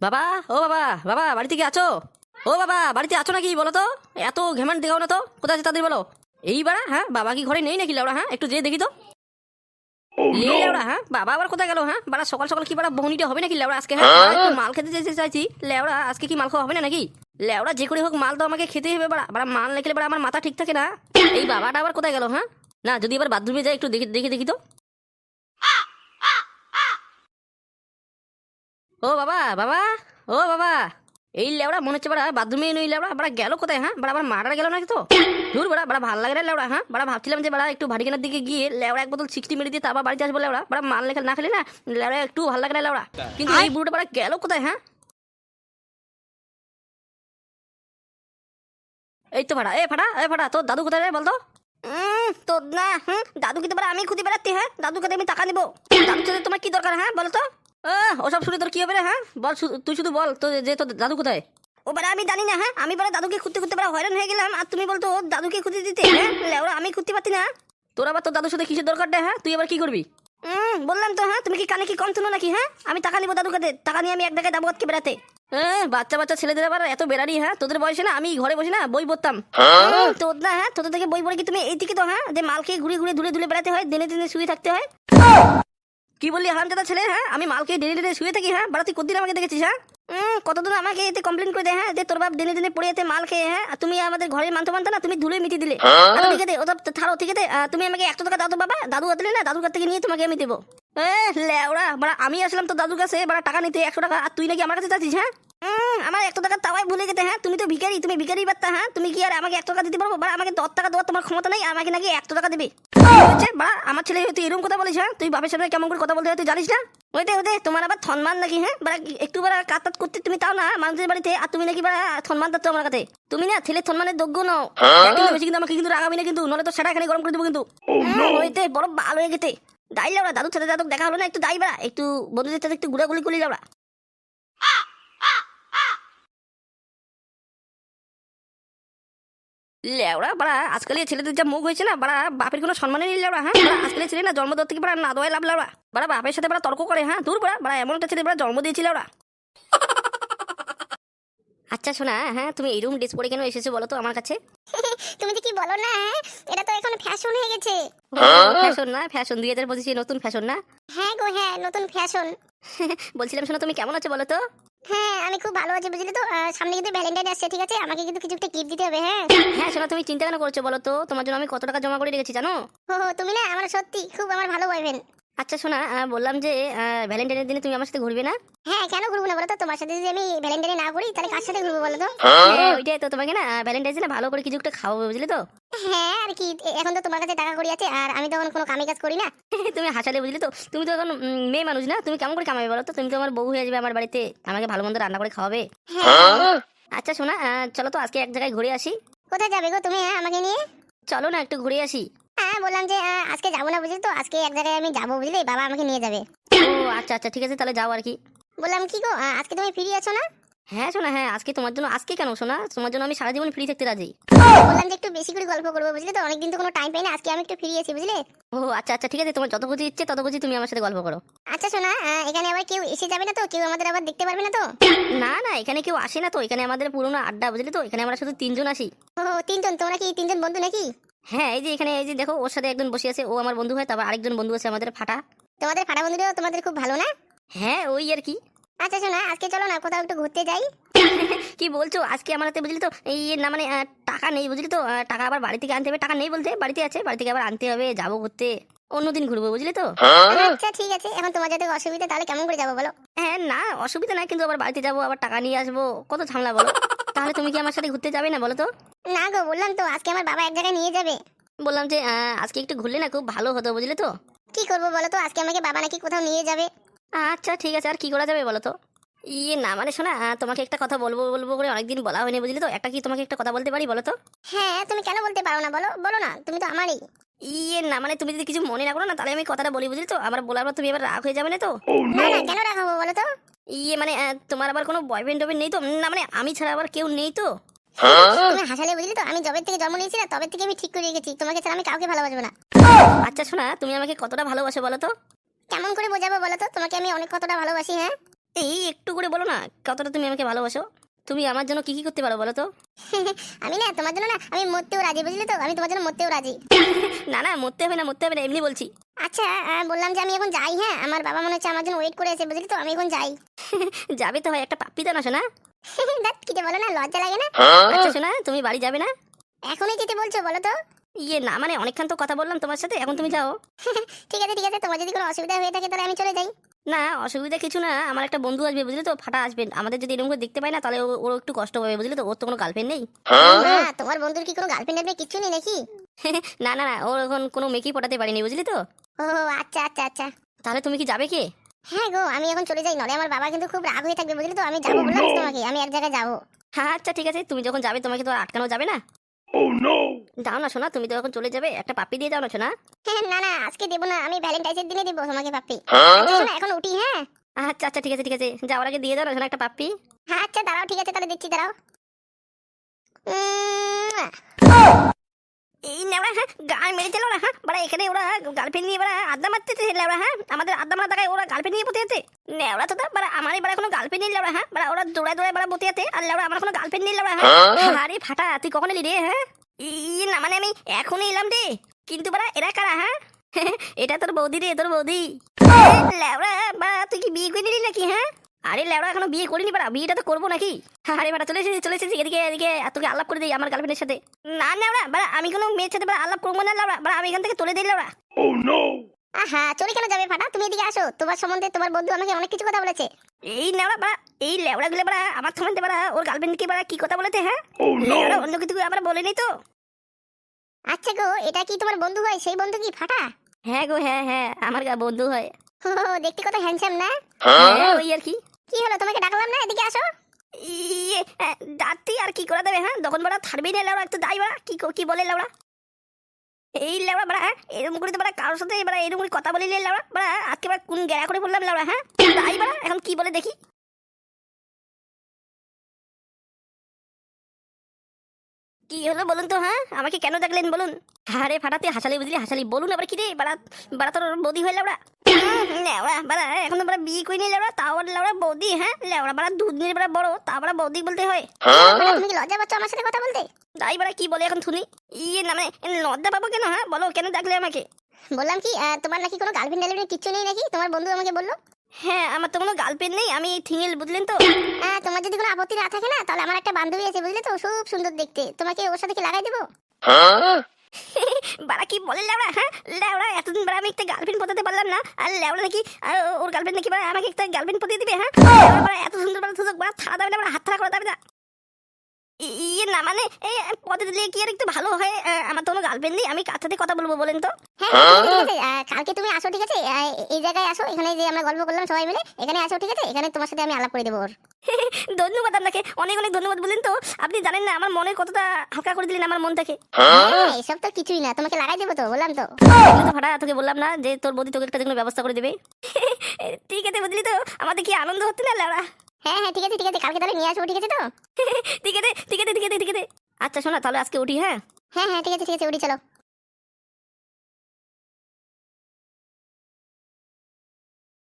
বাবা, ও বাবা বাবা, বাড়িতে কি আছো? ও বাবা, বাড়িতে আছো নাকি বলো তো? এত ঘেমান দেখাও না তো। কোথায় আছে তাদের বলো। এই বাড়া হ্যাঁ বাবা কি ঘরে নেই নাকি লেওড়া হ্যাঁ? একটু যেয়ে দেখি তো। হ্যাঁ? বাবা আবার কোথায় গেল হ্যাঁ? বাড়া, সকাল সকাল কি বাড়া বহনিটা হবে নাকি লেওড়া আজকে হ্যাঁ? মাল খেতে যেতে চাইছি। লেওড়া আজকে কি মাল খাওয়া হবে না নাকি? লেওড়া যে করে হোক মাল তো আমাকে খেতেই হবে বাড়া। বাড়া, মাল লেখলে বাড়া আমার মাথা ঠিক থাকে না। এই বাবাটা আবার কোথায় গেল হ্যাঁ? না, যদি এবার বাথরুমে যাই, একটু দেখে দেখে দেখি তো। ও বাবা বাবা ও বাবা। এই লেবড়া মনে হচ্ছে বাড়া বাথরুমে নই লেবড়া বাড়া গেল কোথায় হ্যাঁ? বাড়া আবার মারা গেল নাকি তো? দূর বাড়া বাড়া ভালো লাগে না লেবড়া হ্যাঁ? বাড়া ভাবছিলাম যে বাড়া একটু ভারী কেনার দিকে গিয়ে লেবড়া এক বোতল সিক্সটি মেরে দিয়ে তারপর বাড়িতে আসব লেবড়া বাড়া মাল লেখা না খেলে না লেবড়া একটু ভালো লাগে না লেবড়া কিন্তু এই বুড়োটা বাড়া গেল কোথায় হ্যাঁ? এই তো ভাড়া এ ভাড়া এ ভাড়া তোর দাদু কোথায় রে বলতো? উম, তোর না হুম? দাদু কিন্তু বাড়া আমি খুঁজে বেড়াচ্ছি হ্যাঁ? দাদুকে দিয়ে আমি টাকা নিবো। সাথে তোমার কি দরকার হ্যাঁ? বলো তো আহ, ওসব শুনে তোর কি হবে রে হ্যাঁ? বল তুই শুধু বল তো যে তোর দাদু কোথায়? ও বারে আমি জানি না হ্যাঁ? আমি বারে দাদুকে খুঁজতে খুঁজতে বারে হয়রান হয়ে গেলাম আর তুমি বলতো দাদুকে খুঁজে দিতে হ্যাঁ? আমি খুঁজতে পারছি না। তোর আবার তোর দাদুর সাথে কিসের দরকারটা হ্যাঁ? তুই আবার কি করবি? হুম বললাম তো হ্যাঁ? তুমি কি কানে কি কম শুনো নাকি হ্যাঁ? আমি টাকা নিবো দাদুকে টাকা নিয়ে আমি এক জায়গায় যাব আজকে বেড়াতে। হ্যাঁ বাচ্চা বাচ্চা ছেলেদের আবার এত বেড়ানি হ্যাঁ? তোদের বয়সে না আমি ঘরে বসে না বই পড়তাম। তোর না হ্যাঁ? তোদের থেকে বই পড়ে কি তুমি এই থেকে তো হ্যাঁ? যে মালকে ঘুরে ঘুরে ধুলে ধুলে বেড়াতে হয় দিনে দিনে শুয়ে থাকতে হয়। কি বললি হারামজাদা ছেলে? হ্যাঁ আমি মালকে ডেলি ডেলি শুয়ে থাকি হ্যাঁ? বাড়াতে তুই কতদিন আমাকে দেখেছিস হ্যাঁ? কতদিন আমাকে এতে কমপ্লেন করে দেয় হ্যাঁ? যে তোর বাপ দিনে দিনে পড়ে এতে মাল খেয়ে হ্যাঁ? তুমি আমাদের ঘরের মানতে মানতে না তুমি ধুলে মিটি দিলে। আচ্ছা, ঠিক আছে ওটা থারো ঠিক আছে তুমি আমাকে একশো টাকা দাদু বাবা দাদু দিলে না দাদুর কাছ থেকে নিয়ে তোমাকে আমি দেবো। এ লেওড়া বাড়া আমি আসলাম তো দাদুর কাছে বাড়া টাকা নিতে একশো টাকা আর তুই নাকি আমার কাছে চাচ্ছিস হ্যাঁ? আমার একশো টাকা তাওয়াই ভুলে গেতে হ্যাঁ? তুমি তো ভিখারি তুমি ভিখারি বার্তা হ্যাঁ? তুমি কি আর আমাকে একশো টাকা দিতে পারব? বাড়া আমাকে দশ টাকা দেওয়ার তোমার ক্ষমতা নেই আমাকে নাকি একশো টাকা দিবে? বাড়া আমার ছেলে তুই এরকম কথা বলিস হ্যাঁ? তুই বাপের সামনে কেমন করে কথা বলতে হয় তুই জানিস না? ওইতে ওইতে তোমার আবার থনমান নাকি হ্যাঁ? বাড়া একটু বাড়া কাতাত করতে তুমি তাও না মানুষের বাড়িতে আর তুমি নাকি বাড়া থনমান দিচ্ছ আমার কাছে। তুমি না ছেলে থনমানের যোগ্য নও। একদিন বেশি কিন্তু আমাকে কিন্তু রাগাবি না কিন্তু নলে তো সেটা এখানে গরম করে দেবো কিন্তু। হ্যাঁ, ওইতে বড় ভালো হয়ে গেছে। দাই লাউড়া দাদুর সাথে দাদুক দেখা হলো না একটু দাই বাড়া একটু বন্ধুদের সাথে একটু ঘুরাগুলি করি লাউড়া লেওড়া বাড়া আজকাল ছেলেদের যা মুখ হয়েছে না বাড়া বাপের কোনো সম্মানই নেই লেওড়া হ্যাঁ? আজকাল ছেলে না থেকে বাড়া না দোয়াই লাভ লেওড়া। বাড়া বাপের সাথে বাড়া তর্ক করে হ্যাঁ? দূর বাড়া বাড়া এমন একটা ছেলে বাড়া জন্ম দিয়েছিল ওরা আচ্ছা শোনা হ্যাঁ তুমি এইরকম ড্রেস পরে কেন এসেছ বলো তো আমার কাছে? তুমি যে কি বলো না? এটা তো এখন ফ্যাশন হয়ে গেছে। ফ্যাশন না ফ্যাশন দুই হাজার পঁচিশে নতুন ফ্যাশন না? হ্যাঁ গো হ্যাঁ নতুন ফ্যাশন বলছিলাম শোনা তুমি কেমন আছো বলো তো? হ্যাঁ আমি খুব ভালো আছি বুঝলি তো? সামনে কিন্তু ভ্যালেন্টাইন আসছে ঠিক আছে? আমাকে কিন্তু কিছু একটা গিফট দিতে হবে হ্যাঁ? হ্যাঁ শোনা তুমি চিন্তা কেন করছ বলো তো? তোমার জন্য আমি কত টাকা জমা করে রেখেছি জানো? ও তুমি না আমার সত্যি খুব আমার ভালো বয়ফ্রেন্ড আচ্ছা শোনা বললাম যে ভ্যালেন্টাইনের দিনে তুমি আমার সাথে ঘুরবে না? হ্যাঁ কেন ঘুরবো না বলো তো তোমার সাথে যদি আমি ভ্যালেন্টাইনে না করি তাহলে কার সাথে ঘুরবো বলো তো হ্যাঁ, ওইটাই তো তোমাকে না ভ্যালেন্টাইন দিনে ভালো করে কিছু একটা খাওয়াবে বুঝলে তো? হ্যাঁ আর কি এখন তো তোমার কাছে টাকা করি আছে আর আমি তো এখন কোনো কামে কাজ করি না। তুমি হাসালে বুঝলি তো? তুমি তো এখন মেয়ে মানুষ না? তুমি কেমন করে কামাবে বলো তো? তুমি তো আমার বউ হয়ে যাবে আমার বাড়িতে আমাকে ভালো মন্দ রান্না করে খাওয়াবে? হ্যাঁ। আচ্ছা শোনা চলো তো আজকে এক জায়গায় ঘুরে আসি। কোথায় যাবে গো তুমি হ্যাঁ আমাকে নিয়ে? চলো না একটু ঘুরে আসি। হ্যাঁ বললাম যে আজকে যাব না বুঝলি তো? আজকে এক জায়গায় আমি যাব বুঝলি বাবা আমাকে নিয়ে যাবে। ও আচ্ছা আচ্ছা ঠিক আছে তাহলে যাও আর কি। বললাম কি গো আজকে তুমি ফ্রি আছো না? হ্যাঁ শোনা হ্যাঁ আজকে তোমার জন্য আজকে কেন শোনা? তোমার জন্য আমি সারা জীবন ফ্রি থাকতে রাজি। বললাম যে একটু বেশি করে গল্প করব বুঝলি তো? অনেকদিন তো কোনো টাইম পাই না আজকে আমি একটু ফ্রি আছি বুঝলে? ও আচ্ছা আচ্ছা ঠিক আছে তোমার যত বুঝি ইচ্ছে তত বুঝি তুমি আমার সাথে গল্প করো। আচ্ছা শোনা এখানে আবার কেউ এসে যাবে না তো? কেউ আমাদের আবার দেখতে পারবে না তো? না না এখানে কেউ আসে না তো? এখানে আমাদের পুরোনো আড্ডা বুঝলি তো? এখানে আমরা শুধু তিনজন আসি। ও তিনজন? তোমরা কি তিনজন বন্ধু নাকি? হ্যাঁ এই যে এখানে এই যে দেখো ওর সাথে একজন বসে আছে ও আমার বন্ধু হয় তারপর আরেকজন বন্ধু আছে আমাদের ফাটা। তোমাদের ফাটা বন্ধুরাও তোমাদের খুব ভালো না? হ্যাঁ ওই আর কি। আচ্ছা শোনা আজকে চলো না কোথাও একটু ঘুরতে যাই। কি বলছো? আজকে আমার হাতে বুঝলি তো এই না মানে টাকা নেই বুঝলি তো টাকা আবার বাড়ি থেকে আনতে হবে। টাকা নেই বলতে বাড়িতে আছে বাড়ি থেকে আবার আনতে হবে যাব ঘুরতে। অন্যদিন ঘুরবো বুঝলি তো। আচ্ছা ঠিক আছে এখন তোমার যাতে অসুবিধা তাহলে কেমন করে যাব বলো? হ্যাঁ না অসুবিধা নাই কিন্তু আবার বাড়িতে যাব আবার টাকা নিয়ে আসব কত ঝামেলা বলো? তাহলে তুমি কি আমার সাথে ঘুরতে যাবে না বলো তো? না গো বললাম তো আজকে আমার বাবা এক জায়গায় নিয়ে যাবে। বললাম যে আহ, আজকে একটু ঘুরলে না খুব ভালো হতো বুঝলি তো? কি করব বলো তো আজকে আমাকে বাবা নাকি কোথাও নিয়ে যাবে। আচ্ছা ঠিক আছে আর কি করা যাবে বলো তো? ইয়ে না মানে শোনা আহ, তোমাকে একটা কথা বলব বলব করে অনেকদিন বলা হয়নি বুঝলি তো? একটা কি তোমাকে একটা কথা বলতে পারি বলো তো? হ্যাঁ তুমি কেন বলতে পারো না বলো বলো না তুমি তো আমারই। ইয়ে না মানে তুমি যদি কিছু মনে না করো না তাহলে আমি কথাটা বলি বুঝলি তো? আবার বলার পর তুমি এবার রাগ হয়ে যাবে না তো? না না কেন রাখাবো বলো তো? ইয়ে মানে আহ, তোমার আবার কোনো বয়ফ্রেন্ড টয়ফ্রেন্ড নেই তো? না মানে আমি ছাড়া আবার কেউ নেই তো? হাসালে বুঝলি তো আমি জবের থেকে জন্ম নিয়েছি না তবে থেকে আমি ঠিক করে রেখেছি। তোমাকে ছাড়া আমি কাউকে ভালোবাসবো না। আচ্ছা শোনা তুমি আমাকে কতটা ভালোবাসো বলো তো? কেমন করে বোঝাবো বলো তো? তোমাকে আমি অনেক কতটা ভালোবাসি হ্যাঁ? এই একটু করে বলো না কতটা তুমি আমাকে ভালোবাসো? তুমি আমার জন্য কি কি করতে পারো বলো তো? আমি না তোমার জন্য না আমি মরতেও রাজি বুঝলি তো? আমি তোমার জন্য মরতেও রাজি। না না মরতে হবে না মরতে হবে না এমনি বলছি। আচ্ছা বললাম যে আমি এখন যাই হ্যাঁ? আমার বাবা মনে হচ্ছে আমার জন্য ওয়েট করে আছে বুঝলি তো? আমি এখন যাই। যাবে তো হয় একটা পাপ্পি দাও না শোনা? কি বলো না লজ্জা লাগে না? আচ্ছা শোনা তুমি বাড়ি যাবে না? এখনই যেতে বলছো বলো তো। ইয়ে না মানে অনেকক্ষণ তো কথা বললাম তোমার সাথে এখন তুমি যাও। ঠিক আছে ঠিক আছে তোমার যদি কোনো অসুবিধা হয়ে থাকে তাহলে আমি চলে যাই। না অসুবিধা কিছু না আমার একটা বন্ধু আসবে বুঝলি তো ফাটা আসবে। আমাদের যদি এরকম করে দেখতে পাই না তাহলে ও- ওর একটু কষ্ট হবে বুঝলি তো ওর তো কোনো গার্লফ্রেন্ড নেই। তোমার বন্ধুর কি কোনো গার্লফ্রেন্ড টার্লফ্রেন্ড কিছু নেই নাকি? না না না ওর এখন কোনো মেকই পটাতে পারিনি বুঝলি তো। ও আচ্ছা আচ্ছা আচ্ছা। তাহলে তুমি কি যাবে কে? হ্যাঁ গো আমি এখন চলে যাই নলে আমার বাবা কিন্তু খুব রাগ হয়ে থাকবে বুঝলি তো? আমি যাব বললাম তো তোমাকে আমি এক জায়গায় যাব। হ্যাঁ আচ্ছা ঠিক আছে তুমি যখন যাবে তোমাকে তো আটকানো যাবে না। Oh! যাও না শোনা তুমি তো এখন চলে যাবে একটা পাপ্পি দিয়ে যাও না শোনা হ্যাঁ, না না আজকে দেবো না আমি ভ্যালেন্টাইন্সের দিনে দেবো তোমাকে? আচ্ছা, এখন উঠি হ্যাঁ? আচ্ছা আচ্ছা ঠিক আছে ঠিক আছে যাওয়ার আগে দিয়ে দাও না শোনা একটা পাপ্পি। হ্যাঁ আচ্ছা দাঁড়াও ঠিক আছে তাহলে দেখছি দাঁড়াও। উম, এই নেওয়া হ্যাঁ গান মেরে চলো হ্যাঁ বাড়া এখানে ওরা গার্লফ্রেন্ড নিয়ে বাড়া আড্ডা লেওড়া হ্যাঁ আমাদের আড্ডা মারা দেখায় ওরা গার্লফ্রেন্ড নিয়ে বসে আছে। নেওড়া তো বাড়া আমার বাড়া কোনো গার্লফ্রেন্ড নেই লেওড়া হ্যাঁ বাড়া ওরা দৌড়ায় দৌড়ায় বাড়া বসে আছে আর লেওড়া আমার কোনো গার্লফ্রেন্ড নেই লেওড়া হ্যাঁ। আরে ফাটা তুই কখন এলি রে হ্যাঁ? ই না মানে আমি এখনই এলাম রে। কিন্তু বাড়া এরা কারা হ্যাঁ? এটা তোর বৌদি রে তোর বৌদি। লেওড়া বাড়া তুই কি বিয়ে করে নিলি নাকি হ্যাঁ? আরে লেওড়া এখনও বিয়ে করিনি বাড়া বিয়েটা তো করব নাকি? আরে বাড়া চলে এসেছি চলে এসেছি এদিকে এদিকে আর তোকে আলাপ করে দিই আমার গার্লফ্রেন্ডের সাথে। না লেওড়া বাড়া আমি কোনো মেয়ের সাথে বাড়া আলাপ করব না লেওড়া বাড়া আমি এখান থেকে তুলে দিই লেওড়া। Oh no! আহা চলে কেন যাবে ফাটা? তুমি এদিকে আসো তোমার সম্বন্ধে তোমার বন্ধু আমাকে অনেক কিছু কথা বলেছে। এই লেওড়া বাড়া এই লেওড়া গুলো বাড়া আমার থামাতে বাড়া ওর গার্লফ্রেন্ডকে বাড়া কি কথা বলেছে হ্যাঁ? Oh! অন্য কিছু আমরা বলিনি তো? আচ্ছা গো এটা কি তোমার বন্ধু হয় সেই বন্ধু কি ফাটা? হ্যাঁ গো হ্যাঁ হ্যাঁ আমার গা বন্ধু হয়। ও দেখতে কত হ্যান্ডসাম না? হ্যাঁ ওই আর কি। কি হলো, তোমাকে ডাকলাম না? এদিকে আসো। ইয়ে যাত্রী আর কি করে দেবে হ্যাঁ? তখন বড়া থারবি না লাউড়া একটু দাই বাড়া, কি কি বলে লাউড়া এই লাউড়া বাড়া হ্যাঁ? এরকম করে তো বাড়া কারোর সাথে এবার এরকম করে কথা বলিলে লাউড়া বাড়া, আজকে বাড়া কোন গেরা করে বললাম লাউড়া হ্যাঁ? দাই বাড়া, এখন কি বলে দেখি। কি হলো বলুন তো হ্যাঁ? আমাকে কেন ডাকলেন বলুন? আরে ফাটাতে হাসালি বুঝলি হাসালি বলুন আবার কি রে বাড়া বাড়া তোর বৌদি হয়ে লেওড়া। বাড়া এখন তো বাড়া বিয়ে করে নিয়ে লেওড়া তাও আবার লেওড়া বৌদি হ্যাঁ? লেওড়া বাড়া দুধ নিয়ে বাড়া বড় তা বাড়া বৌদি বলতে হয়? ফাটা, তুমি কি লজ্জা পাচ্ছ আমার সাথে কথা বলতে? তাই বাড়া কি বলে এখন শুনি। ইয়ে না মানে লজ্জা পাবো কেন হ্যাঁ? বলো কেন ডাকলে আমাকে? বললাম কি তোমার নাকি কোনো গার্লফ্রেন্ড টার্লফ্রেন্ড কিচ্ছু নেই নাকি? তোমার বন্ধু আমাকে বলল? হ্যাঁ আমার তো কোনো গার্লফ্রেন্ড নেই। আমি থিঙ্গেল বুঝলেন তো? আহ, তোমার যদি কোনো আপত্তি না থাকে না তাহলে আমার একটা বান্ধবী আছে বুঝলে তো? খুব সুন্দর দেখতে। তোমাকে ওর সাথে কি লাগাই দেবো? বাড়া কি বলে লেওড়া হ্যাঁ? লেওড়া এতদিন বাড়া আমি একটা গার্লফ্রেন্ড পতাতে পারলাম না। আর লেওড়া নাকি আর ওর গার্লফ্রেন্ড নাকি বাড়া আমাকে একটা গার্লফ্রেন্ড পতিয়ে দিবে হ্যাঁ? বাড়া এত সুন্দর বাড়া সুযোগ বাড়া থাড়া দাবে না বাড়া হাত থাড়া করা যাবে না। ইয়ে না মানে এই পদে দিলে কি আর একটু ভালো হয়? আমার তো কোনো গার্লফ্রেন্ড নেই আমি কার সাথে কথা বলব বলেন তো? হ্যাঁ কালকে তুমি আসো ঠিক আছে? এই জায়গায় আসো এখানে যে আমরা গল্প করলাম সবাই মিলে এখানে আসো ঠিক আছে? এখানে তোমার সাথে আমি আলাপ করে দেবো ওর। ধন্যবাদ আপনাকে অনেক অনেক ধন্যবাদ বলেন তো। আপনি জানেন না আমার মনে কতটা হালকা করে দিলেন আমার মন থেকে? হ্যাঁ এসব তো কিছুই না তোমাকে লাগাই দেবো তো বললাম তো। ভাড়া তোকে বললাম না যে তোর বদি তোকে একটা ব্যবস্থা করে দেবে। ঠিক আছে বুঝলি তো আমাদের কি আনন্দ হচ্ছে না লাউড়া হ্যাঁ হ্যাঁ ঠিক আছে ঠিক আছে কালকে তাহলে নিয়ে আসব ঠিক আছে তো? ঠিক আছে ঠিক আছে ঠিক আছে ঠিক আছে। আচ্ছা শোনা তাহলে আজকে উঠি হ্যাঁ? হ্যাঁ হ্যাঁ ঠিক আছে ঠিক আছে উঠি চলো।